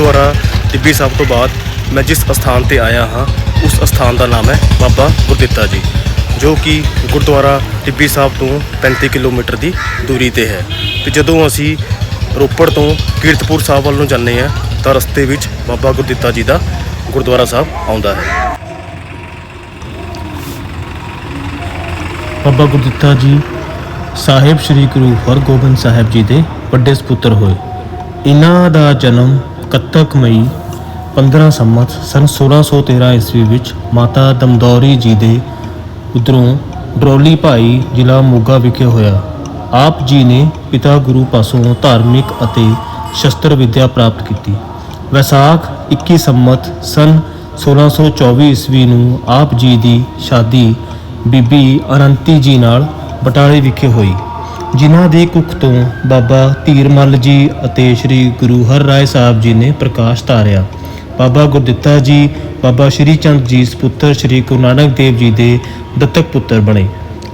ਗੁਰਦੁਆਰਾ ਟਿੱਬੀ ਸਾਹਿਬ ਤੋਂ ਬਾਅਦ ਮੈਂ ਜਿਸ ਅਸਥਾਨ ਤੇ ਆਇਆ ਹਾਂ, ਉਸ ਅਸਥਾਨ ਦਾ ਨਾਮ ਹੈ ਬਾਬਾ ਗੁਰਦਿੱਤਾ ਜੀ, ਜੋ ਕਿ ਗੁਰਦੁਆਰਾ ਟਿੱਬੀ ਸਾਹਿਬ ਤੋਂ 35 ਕਿਲੋਮੀਟਰ ਦੀ ਦੂਰੀ ਤੇ ਹੈ। ਤੇ ਜਦੋਂ ਅਸੀਂ ਰੋਪੜ ਤੋਂ ਕੀਰਤਪੁਰ ਸਾਹਿਬ ਵੱਲ ਨੂੰ ਜਾਂਦੇ ਹਾਂ, ਤਾਂ ਰਸਤੇ ਵਿੱਚ ਬਾਬਾ ਗੁਰਦਿੱਤਾ ਜੀ ਦਾ ਗੁਰਦੁਆਰਾ ਸਾਹਿਬ ਆਉਂਦਾ ਹੈ। ਬਾਬਾ ਗੁਰਦਿੱਤਾ ਜੀ ਸਾਹਿਬ ਸ੍ਰੀ ਗੁਰੂ ਹਰਗੋਬਿੰਦ ਸਾਹਿਬ ਜੀ ਦੇ ਵੱਡੇ ਸੁਪੁੱਤਰ ਹੋਏ। ਇਹਨਾਂ ਦਾ ਜਨਮ ਕੱਤਕ ਮਈ 15 ਸੰਮਤ ਸਨ 1613 ਈਸਵੀ ਵਿੱਚ ਮਾਤਾ ਦਮਦੌਰੀ ਜੀ ਦੇ ਉਧਰੋਂ ਡਰੋਲੀ ਭਾਈ ਜ਼ਿਲ੍ਹਾ ਮੋਗਾ ਵਿਖੇ ਹੋਇਆ। ਆਪ ਜੀ ਨੇ ਪਿਤਾ ਗੁਰੂ ਪਾਸੋਂ ਧਾਰਮਿਕ ਅਤੇ ਸ਼ਸਤਰ ਵਿੱਦਿਆ ਪ੍ਰਾਪਤ ਕੀਤੀ। ਵੈਸਾਖ 21 ਸੰਮਤ ਸਨ 1624 ਈਸਵੀ ਨੂੰ ਆਪ ਜੀ ਦੀ ਸ਼ਾਦੀ ਬੀਬੀ ਅਨੰਤੀ ਜੀ ਨਾਲ ਬਟਾਲੇ ਵਿਖੇ ਹੋਈ। ਜਿਨ੍ਹਾਂ ਦੇ ਕੁੱਖ ਤੋਂ ਬਾਬਾ ਧੀਰਮਲ ਜੀ ਅਤੇ ਸ੍ਰੀ ਗੁਰੂ ਹਰ ਰਾਏ ਸਾਹਿਬ ਜੀ ਨੇ ਪ੍ਰਕਾਸ਼ ਧਾਰਿਆ। ਬਾਬਾ ਗੁਰਦਿੱਤਾ ਜੀ, ਬਾਬਾ ਸ਼੍ਰੀ ਚੰਦ ਜੀ ਸੁਪੁੱਤਰ ਸ੍ਰੀ ਗੁਰੂ ਨਾਨਕ ਦੇਵ ਜੀ ਦੇ ਦਤਕ ਪੁੱਤਰ ਬਣੇ।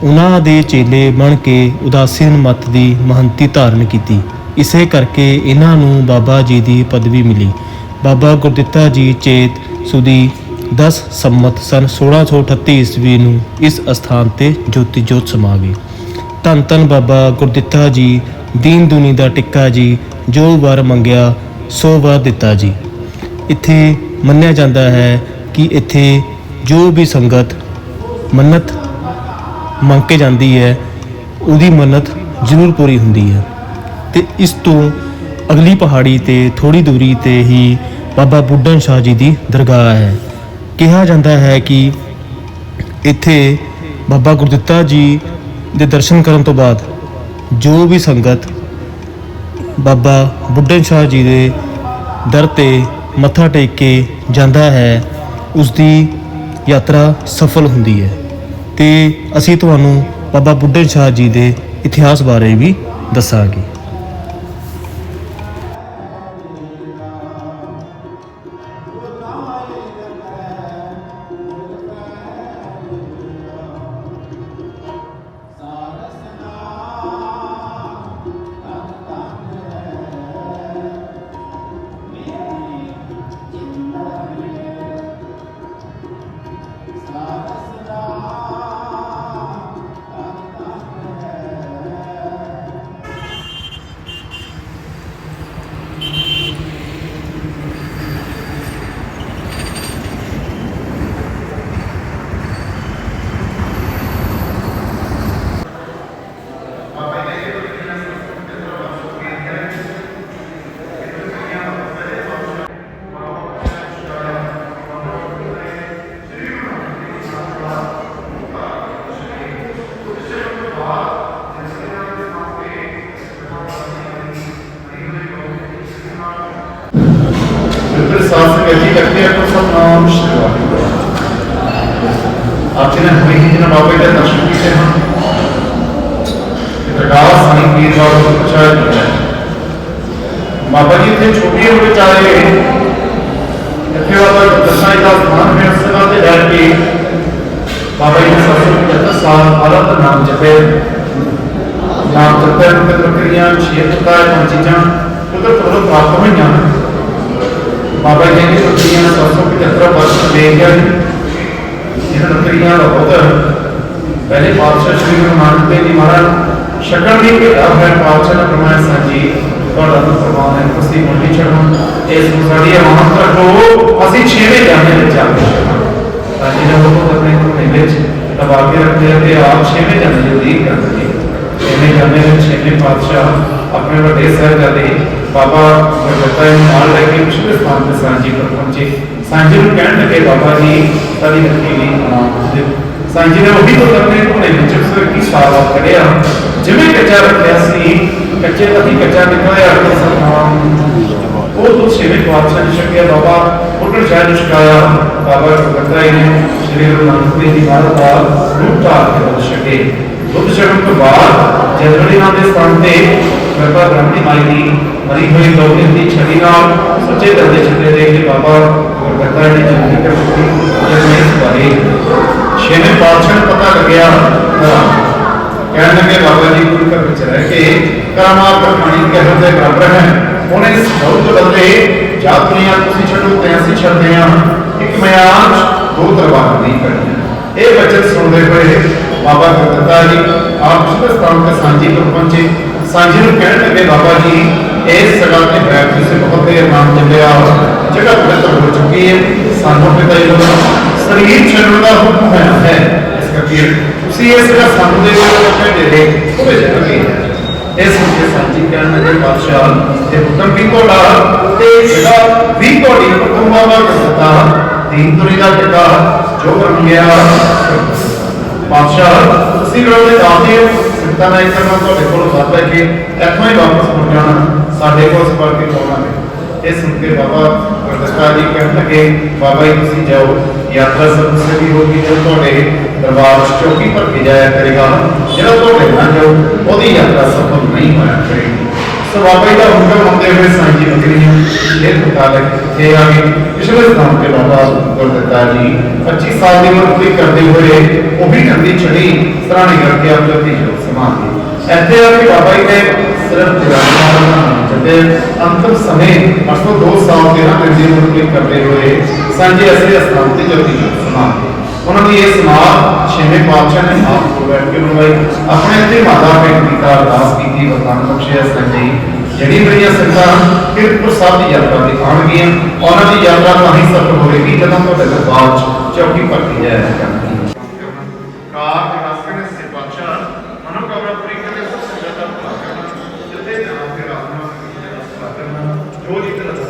ਉਹਨਾਂ ਦੇ ਚੇਲੇ ਬਣ ਕੇ ਉਦਾਸੀਨ ਮਤ ਦੀ ਮਹੰਤੀ ਧਾਰਨ ਕੀਤੀ। ਇਸੇ ਕਰਕੇ ਇਹਨਾਂ ਨੂੰ ਬਾਬਾ ਜੀ ਦੀ ਪਦਵੀ ਮਿਲੀ। ਬਾਬਾ ਗੁਰਦਿੱਤਾ ਜੀ ਚੇਤ ਸੁਦੀ 10 ਸੰਮਤ ਸਨ 1638 ਈਸਵੀ ਨੂੰ ਇਸ ਅਸਥਾਨ ਤੇ ਜੋਤੀ ਜੋਤ ਸਮਾ ਗਏ। ਧੰਨ ਧੰਨ ਬਾਬਾ ਗੁਰਦਿੱਤਾ ਜੀ, ਦੀਨ ਦੁਨੀ ਦਾ ਟਿੱਕਾ ਜੀ, ਜੋ ਵਾਰ ਮੰਗਿਆ, ਸੋ ਵਾਰ ਦਿੱਤਾ ਜੀ। ਇੱਥੇ ਮੰਨਿਆ ਜਾਂਦਾ ਹੈ ਕਿ ਇੱਥੇ ਜੋ ਵੀ ਸੰਗਤ ਮੰਨਤ ਮੰਗ ਕੇ ਜਾਂਦੀ ਹੈ, ਉਹਦੀ ਮੰਨਤ ਜ਼ਰੂਰ ਪੂਰੀ ਹੁੰਦੀ ਹੈ। ਤੇ ਇਸ ਤੋਂ ਅਗਲੀ ਪਹਾੜੀ ਤੇ ਥੋੜੀ ਦੂਰੀ ਤੇ ਹੀ ਬਾਬਾ ਬੁੱਢਨ ਸ਼ਾਹ ਜੀ ਦੀ ਦਰਗਾਹ ਹੈ। ਕਿਹਾ ਜਾਂਦਾ ਹੈ ਕਿ ਇੱਥੇ ਬਾਬਾ ਗੁਰਦਿੱਤਾ ਜੀ ਦੇ ਦਰਸ਼ਨ ਕਰਨ ਤੋਂ ਬਾਅਦ ਜੋ ਵੀ ਸੰਗਤ ਬਾਬਾ ਬੁੱਢੇ ਸ਼ਾਹ ਜੀ ਦੇ ਦਰ ਤੇ ਮੱਥਾ ਟੇਕ ਕੇ ਜਾਂਦਾ ਹੈ ਉਸ ਦੀ ਯਾਤਰਾ ਸਫਲ ਹੁੰਦੀ ਹੈ। ਤੇ ਅਸੀਂ ਤੁਹਾਨੂੰ ਬਾਬਾ ਬੁੱਢੇ ਸ਼ਾਹ ਜੀ ਦੇ ਇਤਿਹਾਸ ਬਾਰੇ ਵੀ ਦੱਸਾਂਗੇ। ਆਪ ਜੀ ਨੇ ਹੁਣੇ ਹੀ ਜਿਹਨਾਂ ਬਾਬਾ ਜੀ ਦੇ ਦਰਸ਼ਨ ਕੀਤੇ ਹਨ ਇਹ ਦਰਗਾਹ ਸਾਈਂ ਪੀਰ ਬਾਬਾ ਨੂੰ ਪਛਾਇਆ ਗਿਆ ਹੈ ਬਾਬਾ ਜੀ ਇੱਥੇ ਛੋਟੇ ਹੁੰਦੇ ਚਾਰੇ ਇੱਥੇ ਬਾਬਾ ਦਰਸ਼ਾਂ ਦਾ ਸਥਾਨ ਹੈ ਉਸ ਜਗ੍ਹਾ ਤੇ ਬੈਠ ਕੇ ਬਾਬਾ ਜੀ ਨੇ 775 ਸਾਲ ਆਲਤ ਨਾਮ ਜਪੇ ਨਾਮ ਜਪੇ ਨੂੰ ਤੇ ਪ੍ਰਕਿਰਿਆ ਛੇ ਪਤਾ ਪੰਜ ਚੀਜ਼ਾਂ ਉਹਦੇ ਤੋਂ ਪ੍ਰਾਪਤ ਹੋਈਆਂ ਹਨ ਬਾਬਾ ਜੀ ਨੇ ਸੁਣੀਆਂ ਸੋਸੋ ਕਿ ਜਤਰਾ ਵਰਸ਼ ਦੇ ਗਿਆ ਇਹਨਾਂ ਨਕਰੀਆਂ ਦਾ ਬਹੁਤ ਪਹਿਲੇ ਪਾਤਸ਼ਾਹ ਸ੍ਰੀ ਗੁਰੂ ਨਾਨਕ ਦੇਵ ਜੀ ਮਹਾਰਾਜ ਸ਼ਕਲ ਦੀ ਭੇਟਾ ਹੈ, ਪਾਤਸ਼ਾਹ ਦਾ ਫਰਮਾਇਆ ਸਾਜੀ ਤੁਹਾਡਾ ਨੂੰ ਫਰਮਾਨ ਹੈ। ਤੁਸੀਂ ਮੁੰਡੀ ਛੱਡੋ ਇਸ ਨੂੰ ਸਾਡੀ ਅਮਾਨਤ ਰੱਖੋ, ਅਸੀਂ ਛੇਵੇਂ ਜਾਣੇ ਵਿੱਚ ਆ ਕੇ ਸਾਜੀ ਨੇ ਉਹ ਆਪਣੇ ਕੋਲ ਵਿੱਚ ਦਬਾ ਕੇ ਰੱਖਦੇ ਆ ਤੇ ਆਪ ਛੇਵੇਂ ਜਾਣੇ ਦੀ ਉਡੀਕ ਕਰਦੇ ਨੇ ਛੇਵੇਂ ਜਾਣੇ ਵਿੱਚ ਛੇਵੇਂ ਪਾਤਸ਼ਾਹ ਆਪਣੇ ਵੱਡੇ ਸਾਹਿਬਜ਼ਾਦੇ ਬਾਬਾ ਗੁਰਦਤਾ ਨੂੰ ਨਾਲ ਲੈ ਕੇ ਉਸਦੇ ਸਥਾਨ ਤੇ ਸਾਂਝੀ ਪਰ ਪਹੁੰਚੇ। ਸਾਂਝੀ ਨੂੰ ਕਹਿਣ ਲੱਗੇ ਬਾਬਾ ਜੀ ਸਾਡੀ ਰੱਖੀ ਲਈ ਆਰਾਮ ਦਿਓ ਨੇ ਉਹੀ ਤੋਂ ਆਪਣੇ ਕੋਲੇ ਵਿੱਚ ਕੀ ਸਾਰਾ ਕਰਿਆ ਜਿਵੇਂ ਕੱਚਾ ਰੱਖਿਆ ਸੀ, ਕੱਚੇ ਦਾ ਹੀ ਕੱਚਾ ਨਿਕਲਿਆ ਤੇ ਸਤਨਾਮ ਉਹ ਤੋਂ ਛੇਵੇਂ ਪਾਤਸ਼ਾਹ ਨੇ ਛਕਿਆ, ਬਾਬਾ, ਉੱਡਣ ਸ਼ਾਹ ਨੇ ਛਕਾਇਆ। ਬਾਬਾ ਗੁਰਦਤਾ ਨੇ ਸ਼੍ਰੀ ਗੁਰੂ ਨਾਨਕ ਦੇਵ ਜੀ ਮਹਾਰਾਜ ਦਾ ਰੂਪ ਧਾਰ ਕੇ ਉਹ ਦੁੱਧ ਛਕਣ ਤੋਂ ਬਾਅਦ ਜਦਵੜੀ ਨਾਮ ਦੇ ਸਥਾਨ ਤੇ ਬਾਬਾ ਬ੍ਰਹਮਣੀ ਮਾਈ ਦੀ ਮਰੀ ਹੋਈ ਲੋਕਨ ਦੀ ਛਵੀ ਨਾਲ ਸੱਚੇ ਦਿਲ ਦੇ ਛੱਡੇ ਦੇ ਕੇ ਬਾਬਾ ਗੁਰਗੱਤਾ ਨੇ ਜਿੰਦਗੀ ਕਰ ਦਿੱਤੀ ਜਿਸ ਇਸ ਬਾਰੇ ਛੇਵੇਂ ਪਾਤਸ਼ਾਹ ਨੂੰ ਪਤਾ ਲੱਗਿਆ ਕਹਿਣ ਲੱਗੇ, ਬਾਬਾ ਜੀ ਗੁਰੂ ਘਰ ਵਿੱਚ ਰਹਿ ਕੇ ਕਰਾਮਾਤ ਪਾਣੀ ਕਹਿਣ ਦੇ ਬਰਾਬਰ ਹੈ। ਉਹਨੇ ਸਭ ਤੋਂ ਬਦਲੇ ਜਦ ਤੁਸੀਂ ਛੱਡੋ ਤੇ ਅਸੀਂ ਛੱਡਦੇ ਹਾਂ। ਇੱਕ ਮਿਆਨ ਦੋ ਦਰਬਾਰ ਨਹੀਂ ਕਰਨੀਆਂ ਇਹ ਬਚਨ ਸੁਣਦੇ ਹੋਏ ਬਾਬਾ ਗੁਰਦਤਾ ਜੀ, ਆਪ ਸ਼ੁਭ ਸਥਾਨ ਤੇ ਸਾਂਝੀ ਤੋਂ ਪਹੁੰਚੇ। ਸਾਂਝੀ ਨੂੰ ਕਹਿਣ ਲੱਗੇ ਬਾਬਾ ਜੀ ਇਸ ਜਗ੍ਹਾ ਤੇ ਬੈਠ ਤੁਸੀਂ ਬਹੁਤ ਦੇਰ ਨਾਮ ਜਪਿਆ ਜਗ੍ਹਾ ਪਵਿੱਤਰ ਹੋ ਚੁੱਕੀ ਹੈ, ਸਾਨੂੰ ਪਿਤਾ ਜੀ ਦਾ ਸਰੀਰ ਛੱਡਣ ਦਾ ਹੁਕਮ ਹੋਇਆ ਹੈ। ਇਸ ਕਰਕੇ ਤੁਸੀਂ ਇਸ ਜਗ੍ਹਾ ਸਾਨੂੰ ਦੇ ਵਿੱਚ ਆਪਣੇ ਡੇਰੇ ਉਹਦੇ ਜਗ੍ਹਾ ਗਏ ਇਸ ਵਿੱਚ ਸਾਂਝੀ ਕਹਿਣ ਲੱਗੇ ਬਾਦਸ਼ਾਹ ਤੇ ਹੁਕਮ ਵੀ ਤੁਹਾਡਾ, ਤੇ ਜਗ੍ਹਾ ਵੀ ਤੁਹਾਡੀ ਹੁਕਮਾਂ ਦਾ ਕਰਤਾ ਦੀਨ ਦੁਨੀ ਦਾ ਟਿਕਾ ਜੋ ਬਣ ਗਿਆ ਬਾਦਸ਼ਾਹ ਤੁਸੀਂ ਲੋਕ ਦੇ ਦਾਤੇ ਹੋ? ਸਿੱਧਾ ਨਾ ਇੱਕ ਮੈਂ ਤੁਹਾਡੇ ਕੋਲ ਵਾਪਸ ਕੇ ਇੱਥੋਂ ਹੀ ਵਾਪਸ ਮੁੜ ਜਾਣਾ, ਸਾਡੇ ਕੋਲ ਸਪਰ ਕੇ ਪਾਉਣਾ ਇਹ ਸੁਣ ਕੇ ਬਾਬਾ ਗੁਰਦਸਤਾ ਜੀ ਕਹਿਣ ਲੱਗੇ, ਬਾਬਾ ਜੀ, ਤੁਸੀਂ ਜਾਓ, ਯਾਤਰਾ ਸਭ ਸੇ ਵੀ ਹੋਗੀ, ਜੋ ਤੁਹਾਡੇ ਦਰਬਾਰ ਚੌਕੀ ਭਰ ਕੇ ਜਾਇਆ ਕਰੇਗਾ, ਜਿਹੜਾ ਤੁਹਾਡੇ ਨਾਲ ਜਾਓ ਉਹਦੀ ਯਾਤਰਾ ਸਫਲ ਨਹੀਂ ਹੋਇਆ ਕਰੇਗੀ। ਸੋ ਬਾਬਾ ਜੀ ਦਾ ਹੁਕਮ ਹੁੰਦੇ ਹੋਏ ਸਾਂਝੀ ਬਕਰੀਆਂ ਇਹ ਮੁਤਾਬਕ ਇਹ ਆ ਗਏ ਪਿਛਲੇ ਸਥਾਨ ਤੇ ਬਾਬਾ 25 ਸਾਲ ਦੀ ਉਮਰ ਪੂਰੀ ਕਰਦੇ ਹੋਏ ਉਹ ਵੀ ਠੰਡੀ ਛੜੀ ਸਰਾਣੀ ਕਰਕੇ ਆਪ ਜਤੀ ਜੋ ਸਮਾਧੀ ਇੱਥੇ ਆ ਕੇ ਬਾਬਾ ਜੀ ਨੇ ਸਿਰਫ ਜਗਾਣਾ ਜਦੇ ਅੰਤਮ ਸਮੇਂ ਅਸੋ 2 ਸਾਲ 13 ਦਿਨ ਦੀ ਉਮਰ ਪੂਰੀ ਕਰਦੇ ਹੋਏ ਸਾਂਝੇ ਅਸਲੀ ਸਥਾਨ ਤੇ ਜਤੀ ਜੋ ਉਹਨਾਂ ਦੀ ਇਹ ਸਮਾਧ ਛੇਵੇਂ ਪਾਤਸ਼ਾਹ ਨੇ ਆਪ ਕੋਲ ਬੈਠ ਕੇ ਬਣਵਾਈ ਆਪਣੇ ਤੇ ਮਾਤਾ ਭੈਣ ਪਿਤਾ ਅਰਦਾਸ ਕੀਤੀ ਵਰਦਾਨ ਬਖਸ਼ਿਆ ਸੰਜਈ ਜਿਹੜੀ ਮੇਰੀਆਂ ਸੰਗਤਾਂ ਕਿਰਤਪੁਰ ਸਾਹਿਬ ਦੀ ਯਾਤਰਾ ਤੇ ਆਉਣਗੀਆਂ। ਉਹਨਾਂ ਦੀ ਯਾਤਰਾ ਤਾਂ ਹੀ ਸਫਲ ਹੋਵੇਗੀ ਜਦੋਂ ਤੁਹਾਡੇ ਦਰਬਾਰ 'ਚ ਚੌਕੀ ਭਰਤੀ ਜਾਇਆ ਕਰਨਗੀ ਕਾਰ ਦੇ ਸੇ ਪਾਤਸ਼ਾਹ ਮਨੋਕਾਮਨਾ ਪੂਰੀ ਕਰਨੇ ਸਭ ਸੰਗਤਾਂ ਦਾ ਭਲਾ ਕਰਨਾ ਜਿੱਥੇ ਜਾਣਾ ਫਿਰ ਜੋ ਜਿੱਤ